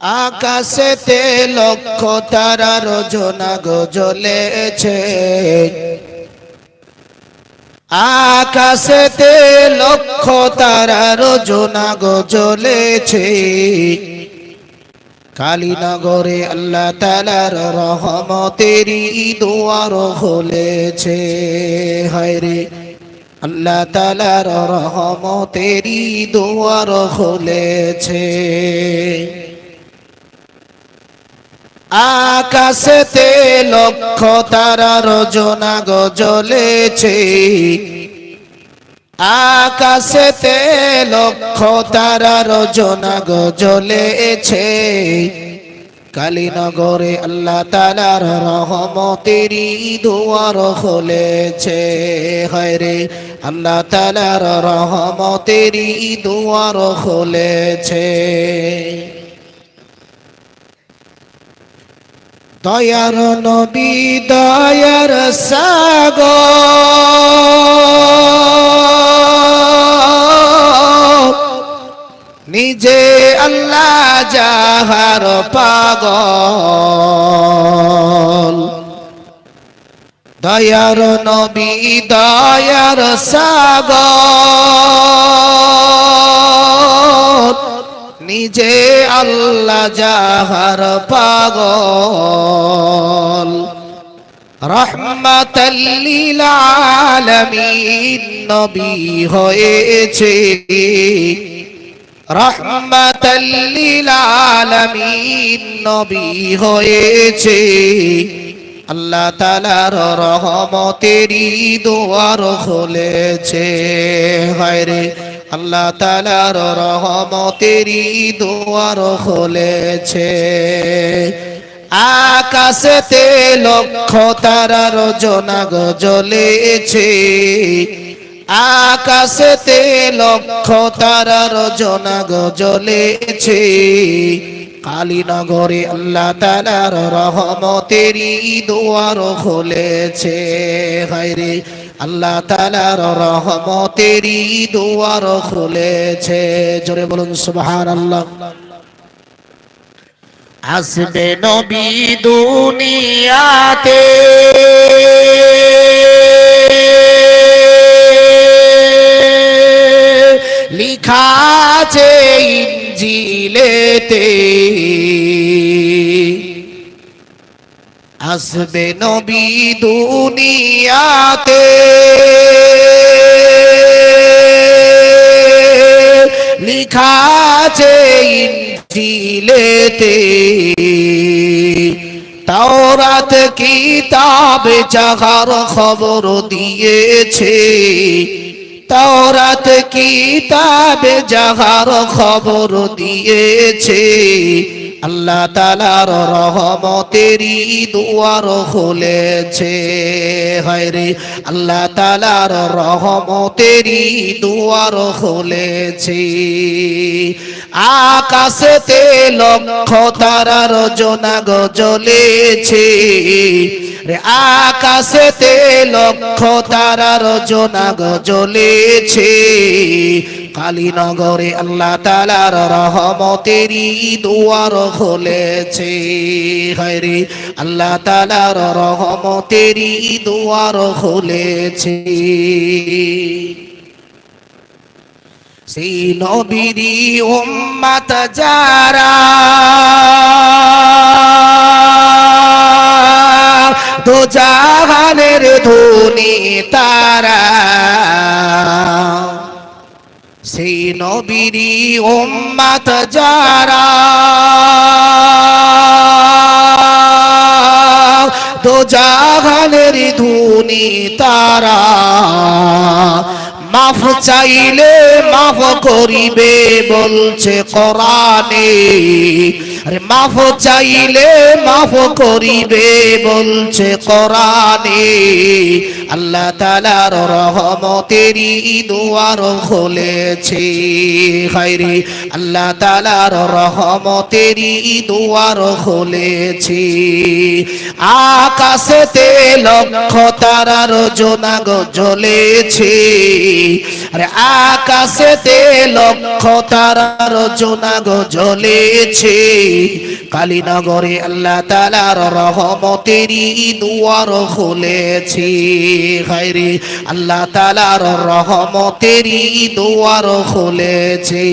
আকাশেতে লক্ষ তারা রজনা গজলেছে। আকাশেতে লক্ষ তারা রজনা গজলেছে। কালীনগরে আল্লাহ তালার রহমতেরই দুয়ার খুলেছে হায় রে, আল্লাহ তালার রহমতেরই দুয়ার খুলেছে আকাশেতে লক্ষ তারা রজনা গজলেছে আকাশেতে লক্ষ তারা রজনা গজলেছে কালীনগরে আল্লাহ তালার রহমতেরই দুয়ার খুলেছে। হয় রে, আল্লাহ তালার রহমতেরই দুয়ার খুলেছে। দয়ার নবী দয়ার সাগর। নিজে আল্লাহ যাহার পাগল। দয়ার নবী দয়ার সাগর। নিজে আল্লাহ যাহার পাগল। রহমতাল্লিল আলামিন, নবী হয়েছে। রহমতাল্লিল আলামিন, নবী হয়েছে। আল্লাহ তালার রহমতেরই দুয়ার খুলেছে। হয় রে আল্লাহ তালার রহমতেরই দুয়ার খুলেছে। আকাশেতে লক্ষ তারার রজনা গজলেছে আকাশেতে লক্ষ তারার রজনা গজলেছে কালীনগরে আল্লাহ তালার রহমতেরই দুয়ার খুলেছে। হায়রে আল্লাহ তালার রহমতেরই দুয়ার খুলেছে। জোরে বলুন সুবহান আল্লাহ আসবে নবী দুনিয়াতে। লিখা আছে ইঞ্জিলেতে আসবে নবী দুনিয়াতে। লিখা আছে ইঞ্জিলেতে। তাওরাত কিতাবে যাহার খবর দিয়েছে। তাওরাত কিতাবে যাহার খবর দিয়েছে। আল্লাহ তালার রহমতেরই দুয়ার খুলেছে। হয় রে, আল্লাহ তালার রহমতেরই দুয়ার খুলেছে। আকাশেতে লক্ষ তারার জনা জ্বলেছে। রে আকাশে আকাশেতে লক্ষ তারার জনা গজলেছে কালীনগরে আল্লাহ তালার রহমতেরই দুয়ার খুলেছে হরে আল্লাহ তালার রহমতেরই দুয়ার খুলেছে। সেই নবীরি উম্মাত যারা দো জাহানের ধনী তারা, সেই নবীরি উম্মাত যারা ধনী তারা। মাফ চাইলে মাফ করিবে বলছে কোরআনে। আরে মাফ চাইলে মাফ করিবে বলছে কোরআনে। আল্লাহ তালার রহমতেরই দুয়ার খুলেছে। হায়রে, আল্লাহ তালার রহমতেরই দুয়ার খুলেছে। আকাশেতে লক্ষ তারার জোনাগ জ্বলেছে। আরে আকাশেতে লক্ষ তারার গো জ্বলেছে। কালীনগরে আল্লাহ তালার রহমতেরই দুয়ার খুলেছি। হায়রে আল্লাহ তালার রহমতেরই দুয়ার খুলেছি।